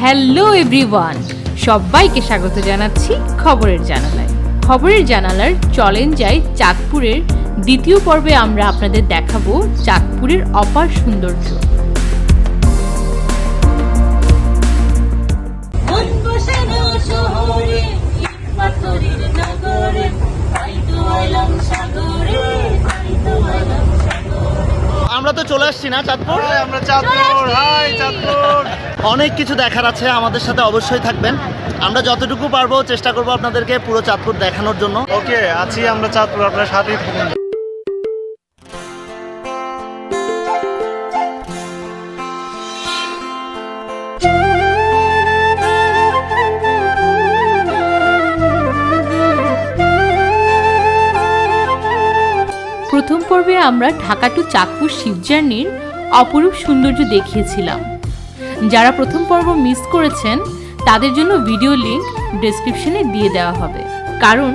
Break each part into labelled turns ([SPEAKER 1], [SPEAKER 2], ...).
[SPEAKER 1] Hello everyone, সবাইকে স্বাগত জানাচ্ছি খবরের জানালায়। খবরের জানালার চলেন যাই চাঁদপুরের দ্বিতীয় পর্বে আমরা আপনাদের দেখাবো চাঁদপুরের অপার সৌন্দর্য।
[SPEAKER 2] চলে আসছি না চাঁদপুর?
[SPEAKER 3] আমরা চাঁদপুর। হাই চাঁদপুর।
[SPEAKER 2] অনেক কিছু দেখার আছে আমাদের সাথে অবশ্যই থাকবেন। আমরা যতটুকু পারব চেষ্টা করব আপনাদেরকে পুরো চাঁদপুর দেখানোর জন্য।
[SPEAKER 3] ওকে আছি আমরা চাঁদপুর আপনার সাথেই
[SPEAKER 1] পর্বে আমরা ঢাকা টু চাঁদপুর শিব জার্নির অপরূপ সৌন্দর্য দেখিয়েছিলাম। যারা প্রথম পর্ব মিস করেছেন, তাদের জন্য ভিডিও লিংক ডেসক্রিপশনে দিয়ে দেওয়া হবে। কারণ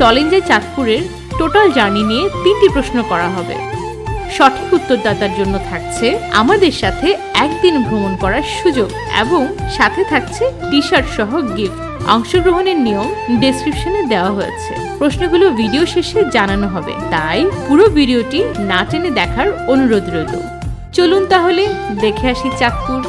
[SPEAKER 1] চলেন যে চাঁদপুরের টোটাল জার্নি নিয়ে তিনটি প্রশ্ন করা হবে। সঠিক উত্তরদাতার জন্য থাকছে আমাদের সাথে একদিন ভ্রমণ করার সুযোগ এবং সাথে থাকছে টি শার্ট সহ গিফট অংশগ্রহণের নিয়ম ডেসক্রিপশনে দেওয়া হয়েছে। প্রশ্নগুলো ভিডিও শেষে জানানো হবে। তাই পুরো ভিডিওটি না টেনে দেখার অনুরোধ রইল। চলুন তাহলে দেখে আসি চাঁদপুর।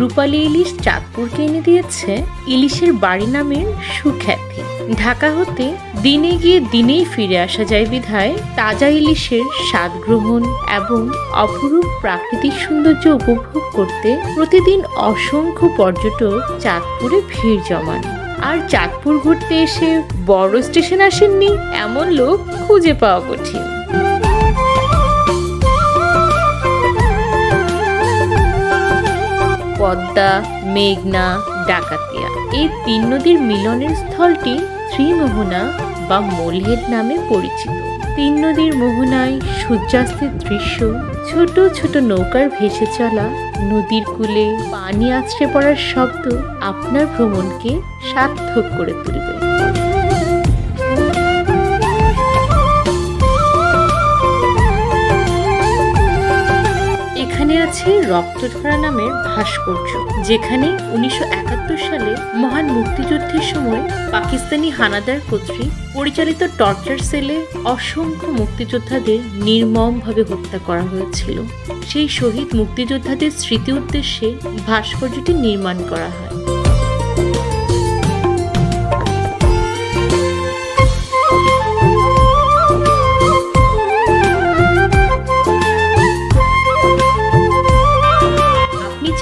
[SPEAKER 1] রূপালী ইলিশ চাঁদপুরকে দিয়েছে ইলিশের বাড়ি নামের সুখ্যাতি। ঢাকা হতে দিনে গিয়ে দিনেই ফিরে আসা যায় বিধায় তাজা ইলিশের স্বাদ গ্রহণ এবং অপরূপ প্রাকৃতিক সৌন্দর্য উপভোগ করতে প্রতিদিন অসংখ্য পর্যটক চাঁদপুরে ভিড় জমান। আর চাঁদপুর ঘুরতে এসে বড় স্টেশন আসেননি এমন লোক খুঁজে পাওয়া কঠিন। পদ্মা, মেঘনা ডাকাতিয়া। এই তিন নদীর মিলনের স্থলটি ত্রিমোহনা বা মোলহেদ নামে পরিচিত। তিন নদীর মোহনায় সূর্যাস্তের দৃশ্য, ছোট ছোট নৌকার ভেসে চলা, নদীর কূলে পানি আছড়ে পড়ার শব্দ আপনার ভ্রমণকে সার্থক করে তুলবে। আছে রক্তধরা নামের ভাস্কর্য, যেখানে উনিশশো একাত্তর সালে মহান মুক্তিযুদ্ধের সময় পাকিস্তানি হানাদার কর্তৃক পরিচালিত টর্চার সেলে অসংখ্য মুক্তিযোদ্ধাদের নির্মমভাবে হত্যা করা হয়েছিল। সেই শহীদ মুক্তিযোদ্ধাদের স্মৃতি উদ্দেশ্যে ভাস্কর্যটি নির্মাণ করা হয়।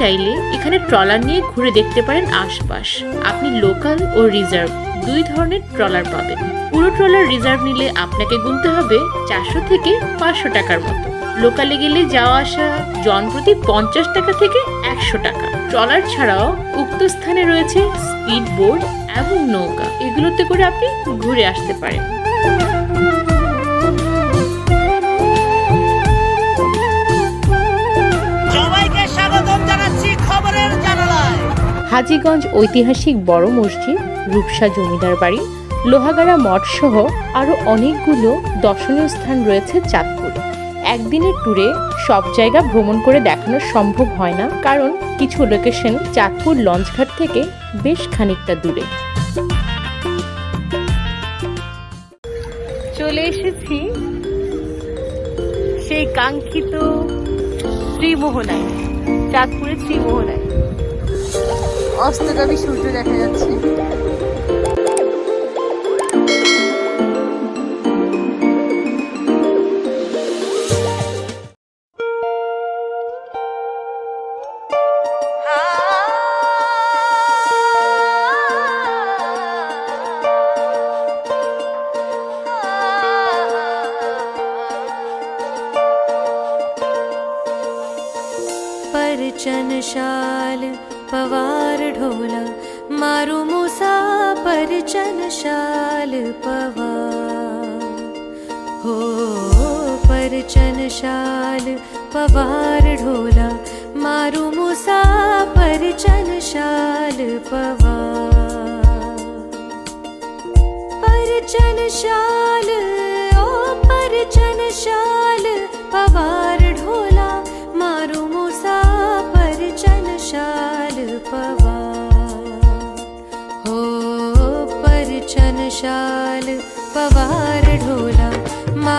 [SPEAKER 1] চাইলে এখানে ট্রলার নিয়ে ঘুরে দেখতে পারেন আশপাশ। আপনি লোকাল ও রিজার্ভ দুই ধরনের ট্রলার পাবেন। পুরো ট্রলার রিজার্ভ নিলে আপনাকে গুনতে হবে চারশো থেকে পাঁচশো টাকার মতো। লোকালে গেলে যাওয়া আসা জনপ্রতি পঞ্চাশ টাকা থেকে একশো টাকা। ট্রলার ছাড়াও উক্ত স্থানে রয়েছে স্পিড বোর্ড এবং নৌকা। এগুলোতে করে আপনি ঘুরে আসতে পারেন। হাজীগঞ্জ ঐতিহাসিক বড় মসজিদ, রূপসা জমিদার বাড়ি, লোহাগাড়া মঠ সহ আরও অনেকগুলো দর্শনীয় স্থান রয়েছে চাঁদপুরে। একদিনের ট্যুরে সব জায়গা ভ্রমণ করে দেখানো সম্ভব হয় না, কারণ কিছু লোকেশন চাঁদপুর লঞ্চঘাট থেকে বেশ খানিকটা দূরে। চলে এসেছি সেই কাঙ্ক্ষিত ত্রিমোহনায় চাঁদপুরের ত্রিমোহনায় অস্তগামী সূর্য দেখা যাচ্ছে।
[SPEAKER 4] पवार ढोला पारोला मु मोसान शाल पवार। हो शाल पवार ढोला पारोला मु मूसा शाल शाल ओ परचन शाल पवार। विशाल पवार
[SPEAKER 1] ढोला
[SPEAKER 2] मा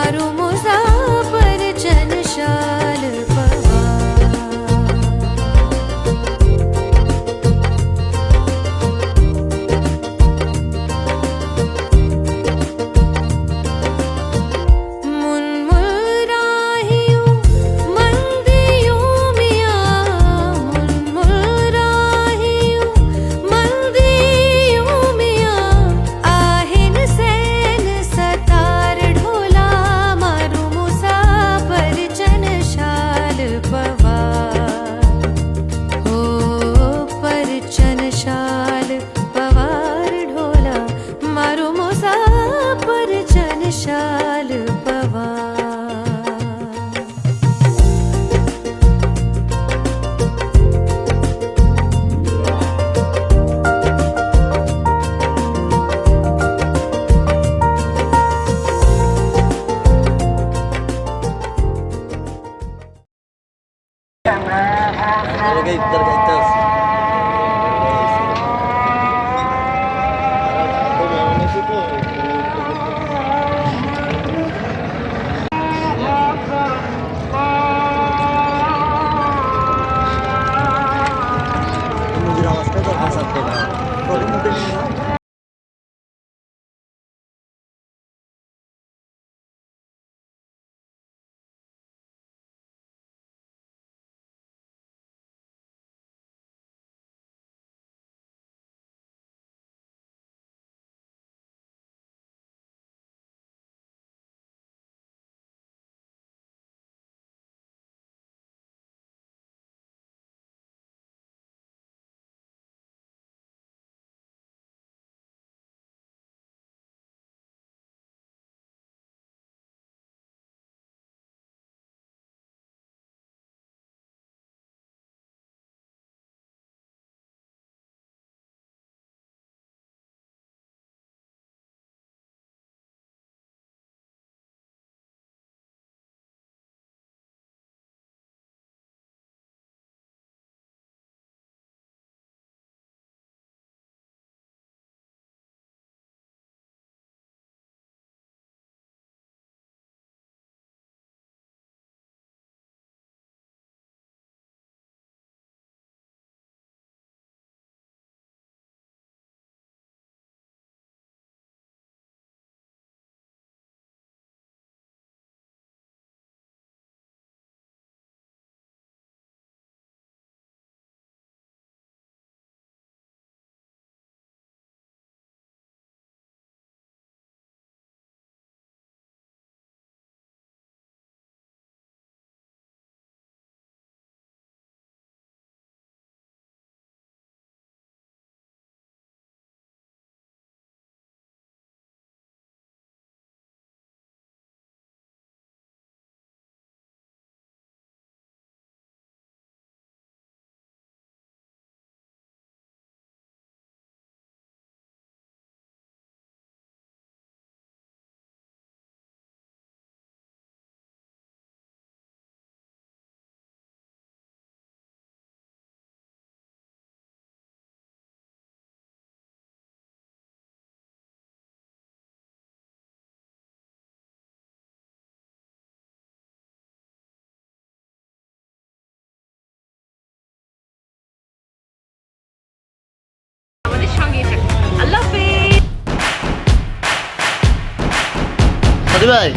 [SPEAKER 2] ভাই?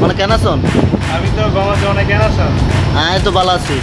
[SPEAKER 2] মানে কেন আছেন?
[SPEAKER 3] আমি তো গমাতে অনেক কেন আছেন
[SPEAKER 2] হ্যাঁ তো ভালো আছি।